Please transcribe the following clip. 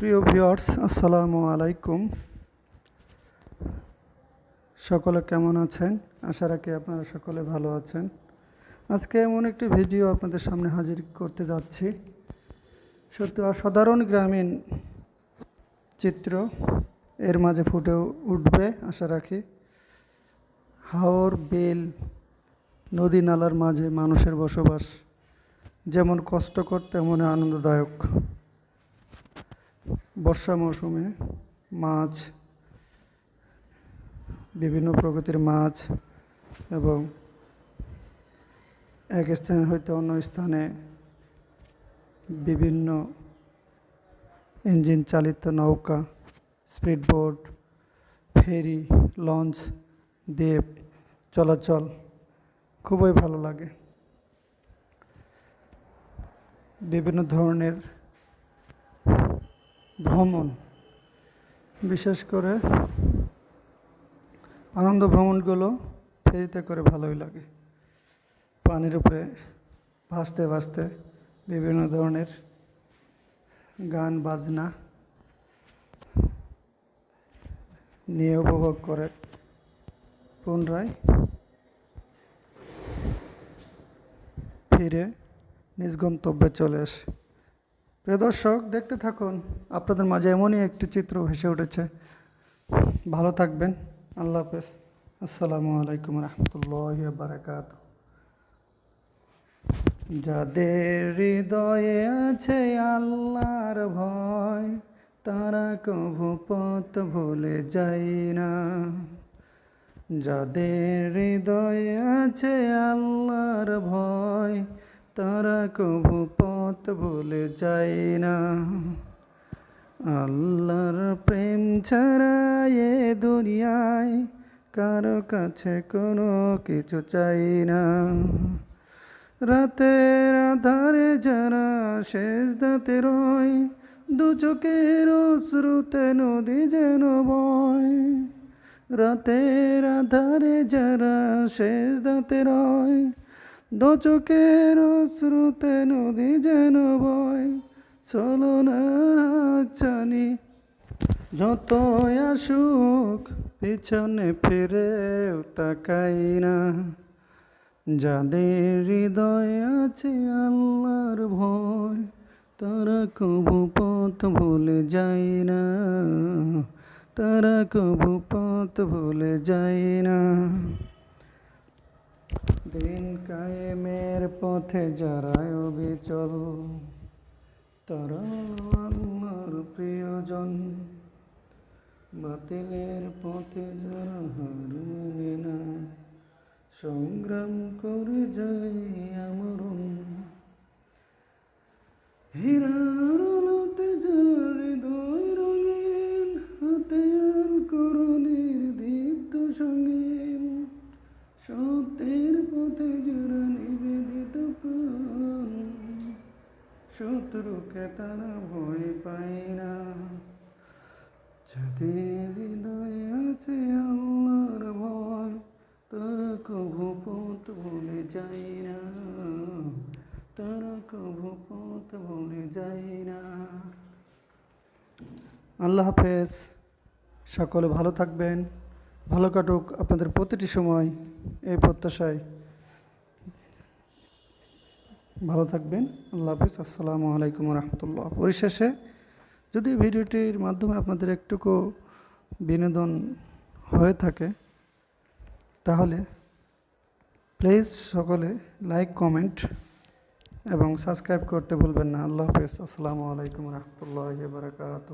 প্রিয় ভিউয়ার্স, আসসালামু আলাইকুম। সকলে কেমন আছেন? আশা রাখি আপনারা সকলে ভালো আছেন। আজকে এমন একটি ভিডিও আপনাদের সামনে হাজির করতে যাচ্ছি। সত্যি অসাধারণ গ্রামীণ চিত্র এর মাঝে ফুটে উঠবে, আশা রাখি। হাওর, বেল, নদী নালার মাঝে মানুষের বসবাস যেমন কষ্টকর, তেমন আনন্দদায়ক। বর্ষা মৌসুমে মাছ, বিভিন্ন প্রকৃতির মাছ এবং এক স্থান হইতে অন্য স্থানে বিভিন্ন ইঞ্জিন চালিত নৌকা স্পিড বোট ফেরি, লঞ্চ, দ্বীপ, চলাচল খুবই ভালো লাগে। বিভিন্ন ধরনের ভ্রমণ। বিশেষ করে আনন্দ ভ্রমণগুলো ফেরিতে করে ভালোই লাগে। পানির উপরে ভাসতে ভাসতে বিভিন্ন ধরনের গান, বাজনা নিয়ে উপভোগ করে পুনরায় ফিরে নিজ গন্তব্যে চলে আসে। প্রিয় দর্শক, দেখতে থাকুন। আপনাদের মাঝে এমনই একটি চিত্র ভেসে উঠেছে। ভালো থাকবেন। আল্লাহ হাফেজ। আসসালামু আলাইকুম রহমতুল্লাহ বারাকাত যাদের হৃদয়ে আছে আল্লাহর ভয়, তারা কভু পথ ভুলে যায় না। যাদের হৃদয়ে আছে আল্লাহর ভয় তারা কভু পথ ভুলে যায় না। আল্লাহর প্রেম ছাড়া এ দুনিয়ায় কারও কাছে কোনো কিছু চাই না। রাতের আধারে যারা শেষ দাঁতে রয়, দু চোখের শ্রুতে নদী যেন বয়। রাতের আধারে যারা শেষ দাঁতে রয় দু চোখের শ্রুতে নদী যেন বয়, চলো না যত আসুক, পিছনে ফিরে তাকাই না। যাদের হৃদয় আছে আল্লাহর ভয়, তারা কবু পথ ভুলে যায় না। তারা কবু পথ ভুলে যায় না। দিন কায়েমের পথে যারা অবিচল তারা আল্লাহর প্রিয়জন। বাতিলের পথে যারা হার মানে না সংগ্রাম করে যাই আমরণ। হীরার সত্যের পথে যারা নিবেদিত প্রাণ। শত্রুকে তারা ভয় পায় না। যাদের হৃদয়ে আছে আল্লাহর ভয়, তারা কভু পথ ভুলে যায় না। তারা কভু পথ ভুলে যায় না। আল্লাহ হাফেজ। সকলে ভালো থাকবেন। ভালো কাটুক আপনাদের প্রতিটি সময় এই প্রত্যাশায়। ভালো থাকবেন। আল্লাহ হাফিজ। আসসালামু আলাইকুম রহমতুল্লাহ পরিশেষে যদি ভিডিওটির মাধ্যমে আপনাদের একটুকু বিনোদন হয়ে থাকে, তাহলে প্লিজ সকলে লাইক, কমেন্ট এবং সাবস্ক্রাইব করতে ভুলবেন না। আল্লাহ হাফিজ। আসসালামু আলাইকুম রহমতুল্লাহ বারকাত